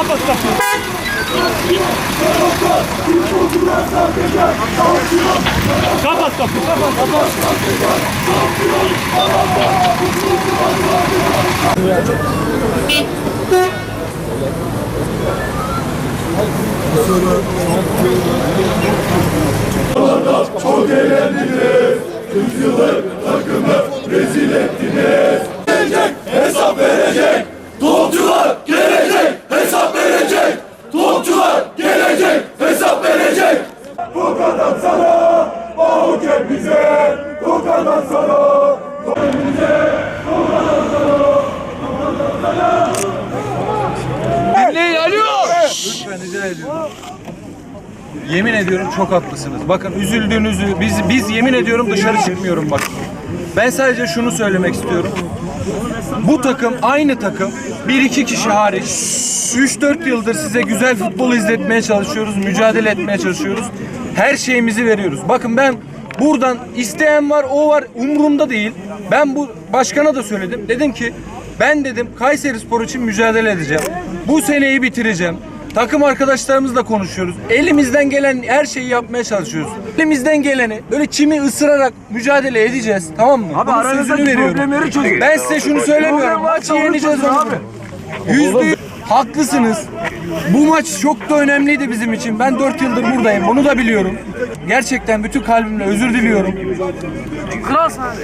Kapat kapıyı, kapat, kapat. Rica ediyorum. Yemin ediyorum çok haklısınız. Bakın üzüldüğünüzü biz biz yemin ediyorum dışarı çıkmıyorum bak. Ben sadece şunu söylemek istiyorum. Bu takım aynı takım. Bir iki kişi hariç 3-4 yıldır size güzel futbol izletmeye çalışıyoruz. Mücadele etmeye çalışıyoruz. Her şeyimizi veriyoruz. Bakın ben buradan isteyen var o var umurumda değil. Ben bu başkana da söyledim. Dedim ki ben dedim Kayseri Spor için mücadele edeceğim. Bu seneyi bitireceğim. Takım arkadaşlarımızla konuşuyoruz. Elimizden gelen her şeyi yapmaya çalışıyoruz. Elimizden geleni böyle çimi ısırarak mücadele edeceğiz. Tamam mı? Abi aranızdaki problemleri çözün. Ben size şunu söylemiyorum. Maçı yeneceğiz abi. Yüzde yüz haklısınız. Bu maç çok da önemliydi bizim için. Ben 4 yıldır buradayım. Bunu da biliyorum. Gerçekten bütün kalbimle özür diliyorum.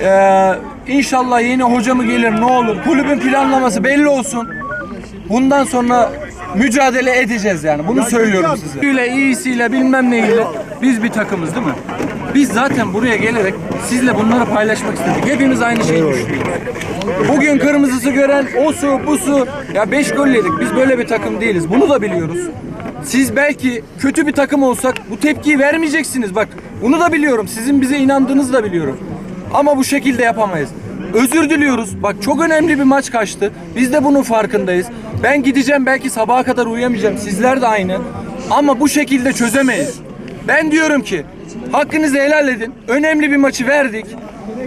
Ee, inşallah yeni hocamı gelir ne olur. Kulübün planlaması belli olsun. Bundan sonra mücadele edeceğiz yani. Bunu söylüyorum size. İyisiyle, iyisiyle bilmem neyle biz bir takımız değil mi? Biz zaten buraya gelerek sizle bunları paylaşmak istedik. Hepimiz aynı şeyi düşünüyoruz. Bugün kırmızısı gören o su bu su. Ya beş gol yedik. Biz böyle bir takım değiliz. Bunu da biliyoruz. Siz belki kötü bir takım olsak bu tepkiyi vermeyeceksiniz. Bak bunu da biliyorum. Sizin bize inandığınızı da biliyorum. Ama bu şekilde yapamayız. Özür diliyoruz. Bak çok önemli bir maç kaçtı. Biz de bunun farkındayız. Ben gideceğim belki sabaha kadar uyuyamayacağım. Sizler de aynı. Ama bu şekilde çözemeyiz. Ben diyorum ki hakkınızı helal edin. Önemli bir maçı verdik.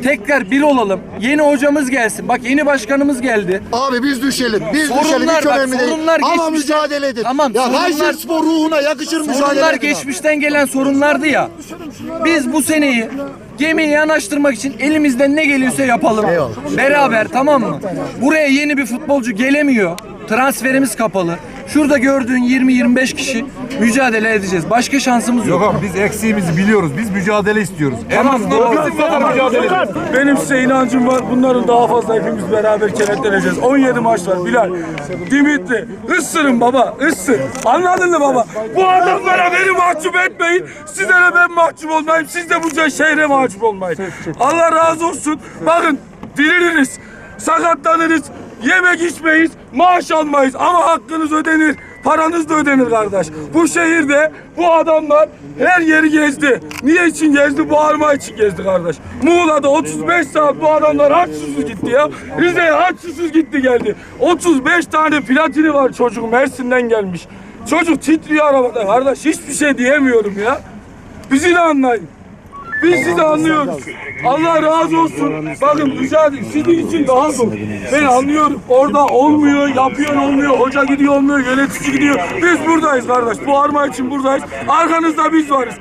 Tekrar bir olalım. Yeni hocamız gelsin. Bak yeni başkanımız geldi. Abi biz düşelim. Biz Sorunlar düşelim. Hiç bak, önemli değil. sorunlar Ama geçmişte- mücadele edin. Tamam, Ya sorunlar- Kayseri Spor ruhuna yakışır mücadele Sorunlar edin. abi. geçmişten gelen sorunlardı ya. Biz bu seneyi gemiyi yanaştırmak için elimizden ne geliyorsa yapalım. Beraber tamam mı? Buraya yeni bir futbolcu gelemiyor. Transferimiz kapalı. Şurada gördüğün 20-25 kişi mücadele edeceğiz. Başka şansımız yok. Yok abi biz eksiğimizi biliyoruz. Biz mücadele istiyoruz. Tamam, doğru. mücadele Benim size inancım var. Bunların daha fazla hepimiz beraber kenetleneceğiz. 17 maç var Bilal. Dimitri. Issırın baba. ıssır. Anladın mı baba? Bu adamlara beni mahcup etmeyin. Size de ben mahcup olmayayım. Siz de bu şehre mahcup olmayın. Allah razı olsun. Bakın diriliriz. Sakatlanırız. Yemek içmeyiz. Maaş almayız. Ama hakkınız ödenir. Paranız da ödenir kardeş. Bu şehirde bu adamlar her yeri gezdi. Niye için gezdi? Bu arma için gezdi kardeş. Muğla'da 35 saat bu adamlar haç susuz gitti ya. Rize'ye haç susuz gitti geldi. 35 tane platini var çocuk Mersin'den gelmiş. Çocuk titriyor arabada kardeş. Hiçbir şey diyemiyorum ya. Bizi de anlayın. Biz sizi anlıyoruz. Allah razı olsun. Bakın mücadele sizin için daha zor. Ben anlıyorum. Orada olmuyor, yapıyor olmuyor, hoca gidiyor olmuyor, yönetici gidiyor. Biz buradayız kardeş. Bu arma için buradayız. Arkanızda biz varız.